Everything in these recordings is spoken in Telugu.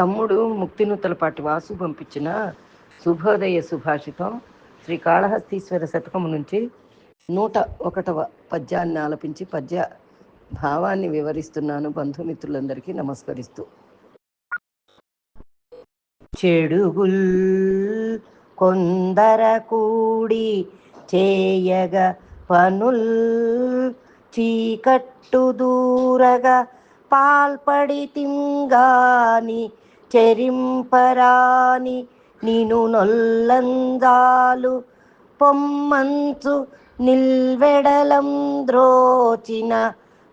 తమ్ముడు ముక్తినూతలపాటి వాసు పంపించిన శుభోదయ సుభాషితం శ్రీ కాళహస్తీశ్వర శతకము నుంచి నూట ఒకటవ పద్యాన్ని ఆలపించి పద్య భావాన్ని వివరిస్తున్నాను. బంధుమిత్రులందరికీ నమస్కరిస్తూ. చెడుగుల్ కొందర కూడి చేయగ పనుల్ చీకట్టు దూరగా పాల్పడి తింగాని చెరింపరాని నిను నొల్లందాలు పొమ్మంచు నిల్వెడలం ద్రోచిన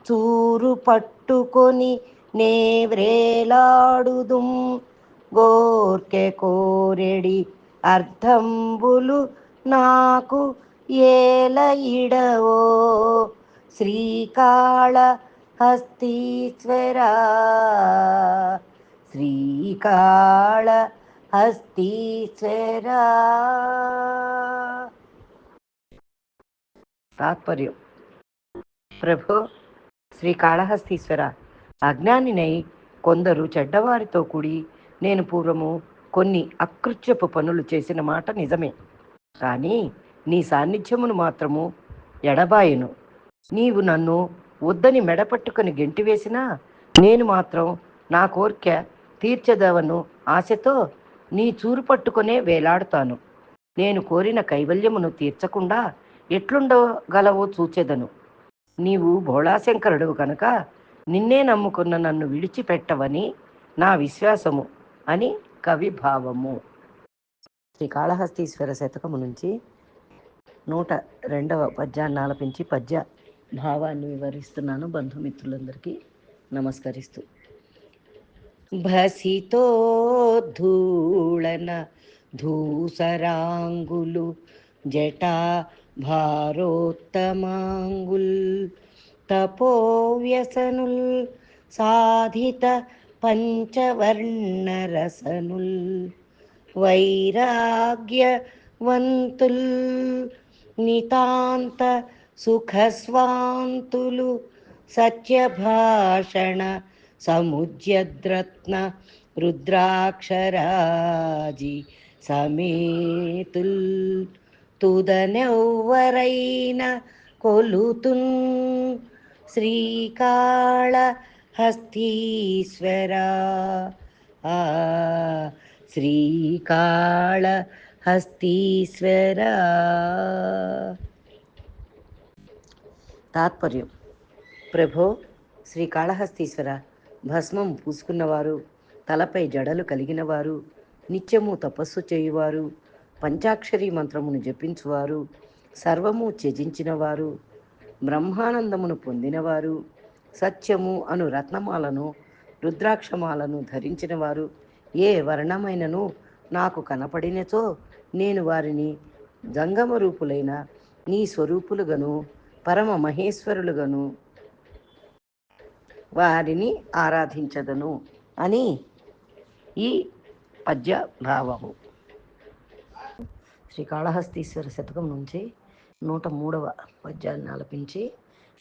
చూరు పట్టుకొని నే వ్రేలాడుదుం గోర్కె కోరెడి అర్థంబులు నాకు ఏల ఇడవో శ్రీకాళ హస్తీశ్వర శ్రీకాళ హస్తీశ్వరా తాత్పర్యం. ప్రభు శ్రీకాళహస్తీశ్వర అజ్ఞానినై కొందరు చెడ్డవారితో కూడి నేను పూర్వము కొన్ని అకృత్యపు పనులు చేసిన మాట నిజమే. కానీ నీ సాన్నిధ్యమును మాత్రము ఎడబాయను. నీవు నన్ను వద్దని మెడపట్టుకొని గెంటివేసినా నేను మాత్రం నా కోరిక తీర్చదవను ఆశతో నీ చూరు పట్టుకునే వేలాడుతాను. నేను కోరిన కైవల్యమును తీర్చకుండా ఎట్లుండగలవో చూచెదను. నీవు భోళాశంకరుడు కనుక నిన్నే నమ్ముకున్న నన్ను విడిచిపెట్టవని నా విశ్వాసము అని కవి భావము. శ్రీ కాళహస్తీశ్వర శతకము నుంచి నూట రెండవ పద్యాన్ని ఆలపించి పద్య భావాన్ని వివరిస్తున్నాను. బంధుమిత్రులందరికీ నమస్కరిస్తూ భసితో ధూళన ధూసరాంగులు జటా భారోత్తమాంగుల్ తపోవ్యసనుల్ సాధిత పంచవర్ణరసనుల్ వైరాగ్యవంతుల్ నితాంత సుఖస్వాంతులు సత్యభాషణ సముద్యద్రత్న రుద్రాక్షరాజి సమేతుల్ తుదనెవ్వరైన కొలుతున్ శ్రీకాళ హస్తీశ్వరా శ్రీకాళ హస్తీశ్వర తాత్పర్యం. ప్రభో శ్రీకాళహస్తీశ్వర. భస్మం పూసుకున్నవారు తలపై జడలు కలిగినవారు నిత్యము తపస్సు చేయువారు పంచాక్షరి మంత్రమును జపించువారు సర్వము త్యజించినవారు బ్రహ్మానందమును పొందినవారు సత్యము అను రత్నమాలను రుద్రాక్షమాలను ధరించినవారు ఏ వర్ణమైనను నాకు కనపడినచో నేను వారిని జంగమ రూపులైన నీ స్వరూపులుగను పరమ మహేశ్వరులుగను వారిని ఆరాధించదను అని ఈ పద్య భావము. శ్రీకాళహస్తీశ్వర శతకం నుంచి నూట మూడవ పద్యాన్ని ఆలపించి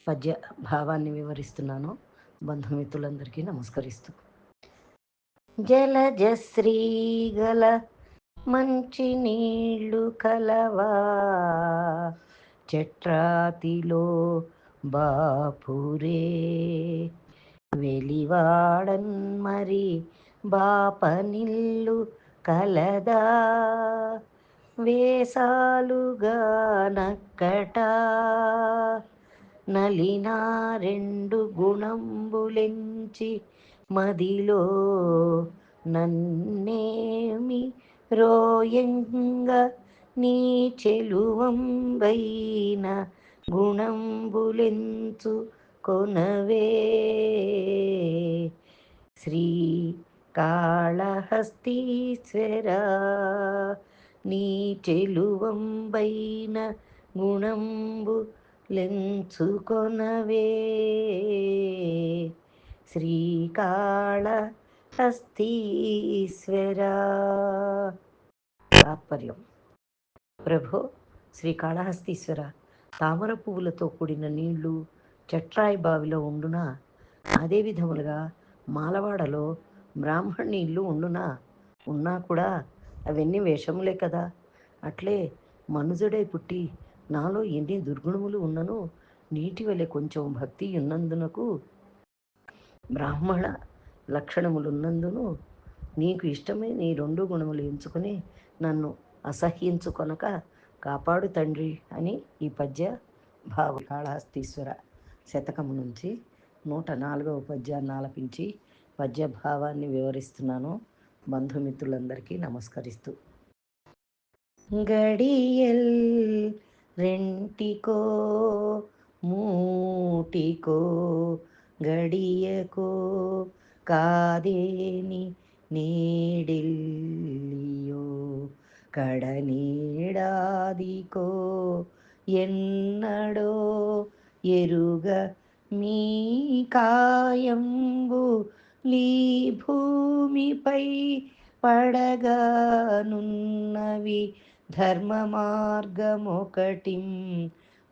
పద్య భావాన్ని వివరిస్తున్నాను. బంధుమిత్రులందరికీ నమస్కరిస్తూ. జలజశ్రీగల మంచి నీళ్ళు కలవా చట్రాతిలో బాపురే. వెలివాడన్ మరి బాపనిల్లు కలదా. వేసాలుగా నక్కట నలినా రెండు గుణంబులెంచి మదిలో నన్నేమి రోయంగ నీ చెలువంబైన గుణంబులెంచు కొనవే శ్రీ కాళహస్తీశ్వర నీ చెలువంబైన గుణంబు లెంచుకొనవే. శ్రీకాళ హస్తీశ్వర తాత్పర్యం. ప్రభు శ్రీకాళహస్తీశ్వర తామర పువ్వులతో కూడిన నీళ్ళు చట్రాయి బావిలో ఉండునా? అదే విధములుగా మాలవాడలో బ్రాహ్మణి ఇల్లు ఉండునా? ఉన్నా కూడా అవన్నీ వేషములే కదా. అట్లే మనుజుడై పుట్టి నాలో ఎన్ని దుర్గుణములు ఉన్నను నీటి వలె కొంచెం భక్తి ఉన్నందునకు బ్రాహ్మణ లక్షణములు ఉన్నందును నీకు ఇష్టమే నీ రెండు గుణములు ఎంచుకుని నన్ను అసహ్యించుకొనక కాపాడు తండ్రి అని ఈ పద్య భావ. కాళహస్తీశ్వర. శతకము నుంచి నూట నాలుగవ పద్యాన్ని ఆలపించి పద్యభావాన్ని వివరిస్తున్నాను. బంధుమిత్రులందరికీ నమస్కరిస్తూ. గడియల్ రెంటికో మూటికో గడియకో కాదేని నేడిల్లియో కడనీడాదికో ఎన్నడో ఎరుగ మీ కాయంబు లీ భూమిపై పడగానున్నవి ధర్మ మార్గమొకటిం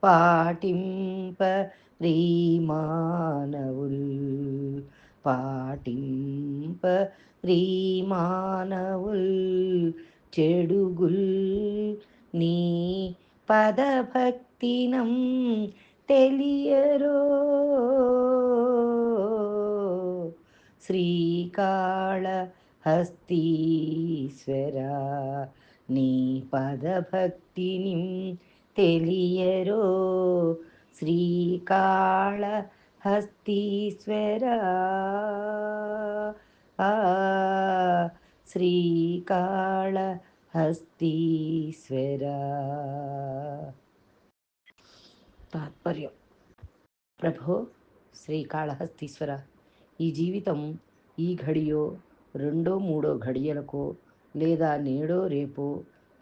పాటింప రీమానవుల్. పాటింప రీమానవుల్ చెడుగుల్. నీ పదభక్తినం తెలియరో? శ్రీకాళ హస్తీశ్వర నీ పదభక్తిని తెలియరో? శ్రీకాళ హస్తీశ్వర శ్రీకాళ హస్తీశ్వర తాత్పర్యం. ప్రభో శ్రీకాళహస్తీశ్వర ఈ జీవితం ఈ ఘడియో రెండో మూడో ఘడియలకో లేదా నేడో రేపో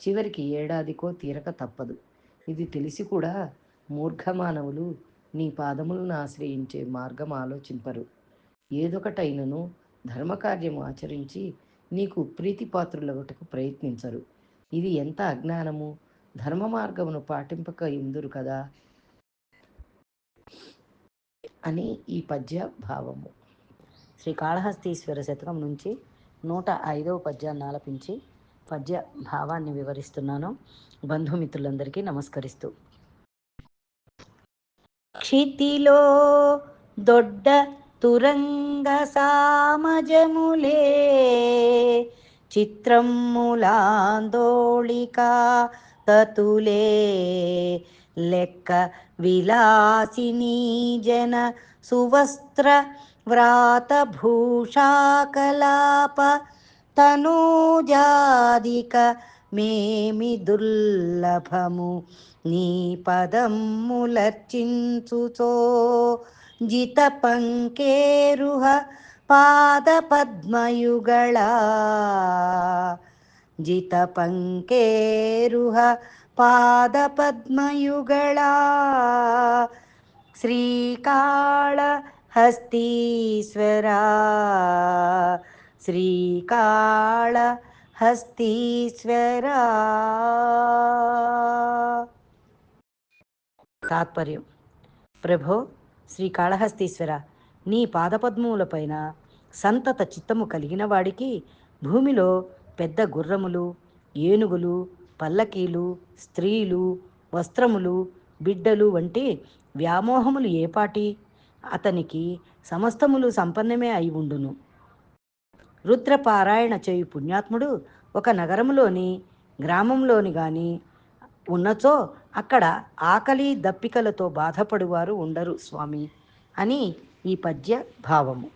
చివరికి ఏడాదికో తీరక తప్పదు. ఇది తెలిసి కూడా మూర్ఖమానవులు నీ పాదములను ఆశ్రయించే మార్గం ఆలోచింపరు. ఏదొకటైనను ధర్మకార్యము ఆచరించి నీకు ప్రీతిపాత్రులగటకు ప్రయత్నించరు. ఇది ఎంత అజ్ఞానము! ధర్మ మార్గమును పాటింపక ఇందురు కదా! అని ఈ పద్య భావము. శ్రీ కాళహస్తీశ్వర శతకం నుంచి నూట ఐదవ పద్యాన్ని ఆలపించి పద్య భావాన్ని వివరిస్తున్నాను. బంధుమిత్రులందరికీ నమస్కరిస్తూ. క్షితిలో దొడ్డ తురంగ సామజములే చిత్రములాందోళిక తతులే लेख विलासिनीजन सुवस्त्रव्रातभूषा कलापतनूजादिक मेमिदुल्लभमु नीपदं मुलर्चिन्सु सो जितपङ्केरुह पादपद्मयुगला जितपङ्केरुह పాద పద్మయుಗಳ శ్రీకాళ హస్తీశ్వరా శ్రీకాళ హస్తీశ్వర తాత్పర్యం. ప్రభో శ్రీకాళహస్తీశ్వర నీ పాదపద్మములపైన సంతత చిత్తము కలిగిన వాడికి భూమిలో పెద్ద గుర్రములు ఏనుగులు పల్లకీలు స్త్రీలు వస్త్రములు బిడ్డలు వంటి వ్యామోహములు ఏపాటి అతనికి సమస్తములు సంపన్నమే అయి ఉండును. రుద్రపారాయణ చేయు పుణ్యాత్ముడు ఒక నగరములోని గ్రామంలోని గాని ఉన్నచో అక్కడ ఆకలి దప్పికలతో బాధపడువారు ఉండరు స్వామి అని ఈ పద్య భావము